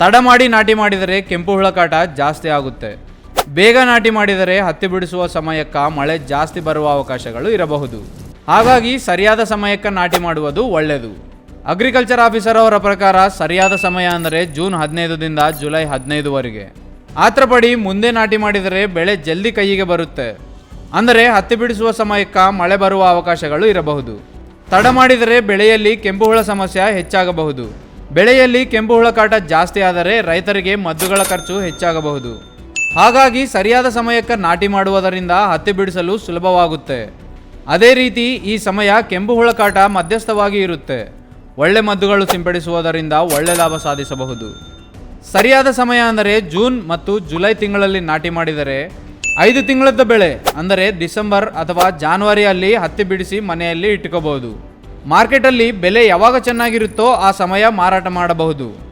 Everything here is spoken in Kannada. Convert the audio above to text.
ತಡ ಮಾಡಿ ನಾಟಿ ಮಾಡಿದರೆ ಕೆಂಪು ಹುಳ ಕಾಟ ಜಾಸ್ತಿ ಆಗುತ್ತೆ. ಬೇಗ ನಾಟಿ ಮಾಡಿದರೆ ಹತ್ತಿ ಬಿಡಿಸುವ ಸಮಯಕ್ಕೆ ಮಳೆ ಜಾಸ್ತಿ ಬರುವ ಅವಕಾಶಗಳು ಇರಬಹುದು. ಹಾಗಾಗಿ ಸರಿಯಾದ ಸಮಯಕ್ಕೆ ನಾಟಿ ಮಾಡುವುದು ಒಳ್ಳೆಯದು. ಅಗ್ರಿಕಲ್ಚರ್ ಆಫೀಸರ್ ಅವರ ಪ್ರಕಾರ ಸರಿಯಾದ ಸಮಯ ಅಂದರೆ ಜೂನ್ ಹದಿನೈದರಿಂದ ಜುಲೈ ಹದಿನೈದುವರೆಗೆ ಆತ್ರಪಡಿ ಮುಂದೆ ನಾಟಿ ಮಾಡಿದರೆ ಬೆಳೆ ಜಲ್ದಿ ಕೈಗೆ ಬರುತ್ತೆ. ಅಂದರೆ ಹತ್ತಿ ಬಿಡಿಸುವ ಸಮಯಕ್ಕೆ ಮಳೆ ಬರುವ ಅವಕಾಶಗಳು ಇರಬಹುದು. ತಡ ಮಾಡಿದರೆ ಬೆಳೆಯಲ್ಲಿ ಕೆಂಪು ಹುಳ ಸಮಸ್ಯೆ ಹೆಚ್ಚಾಗಬಹುದು. ಬೆಳೆಯಲ್ಲಿ ಕೆಂಪು ಹುಳ ಕಾಟ ಜಾಸ್ತಿ ಆದರೆ ರೈತರಿಗೆ ಮದ್ದುಗಳ ಖರ್ಚು ಹೆಚ್ಚಾಗಬಹುದು. ಹಾಗಾಗಿ ಸರಿಯಾದ ಸಮಯಕ್ಕೆ ನಾಟಿ ಮಾಡುವುದರಿಂದ ಹತ್ತಿ ಬಿಡಿಸಲು ಸುಲಭವಾಗುತ್ತೆ. ಅದೇ ರೀತಿ ಈ ಸಮಯ ಕೆಂಪು ಹುಳ ಕಾಟ ಮಧ್ಯಸ್ಥವಾಗಿ ಇರುತ್ತೆ. ಒಳ್ಳೆ ಮದ್ದುಗಳು ಸಿಂಪಡಿಸುವುದರಿಂದ ಒಳ್ಳೆ ಲಾಭ ಸಾಧಿಸಬಹುದು. ಸರಿಯಾದ ಸಮಯ ಅಂದರೆ ಜೂನ್ ಮತ್ತು ಜುಲೈ ತಿಂಗಳಲ್ಲಿ ನಾಟಿ ಮಾಡಿದರೆ ಐದು ತಿಂಗಳದ ಬೆಳೆ ಅಂದರೆ ಡಿಸೆಂಬರ್ ಅಥವಾ ಜಾನ್ವರಿಯಲ್ಲಿ ಹತ್ತಿ ಬಿಡಿಸಿ ಮನೆಯಲ್ಲಿ ಇಟ್ಕೋಬಹುದು. ಮಾರ್ಕೆಟಲ್ಲಿ ಬೆಲೆ ಯಾವಾಗ ಚೆನ್ನಾಗಿರುತ್ತೋ ಆ ಸಮಯ ಮಾರಾಟ ಮಾಡಬಹುದು.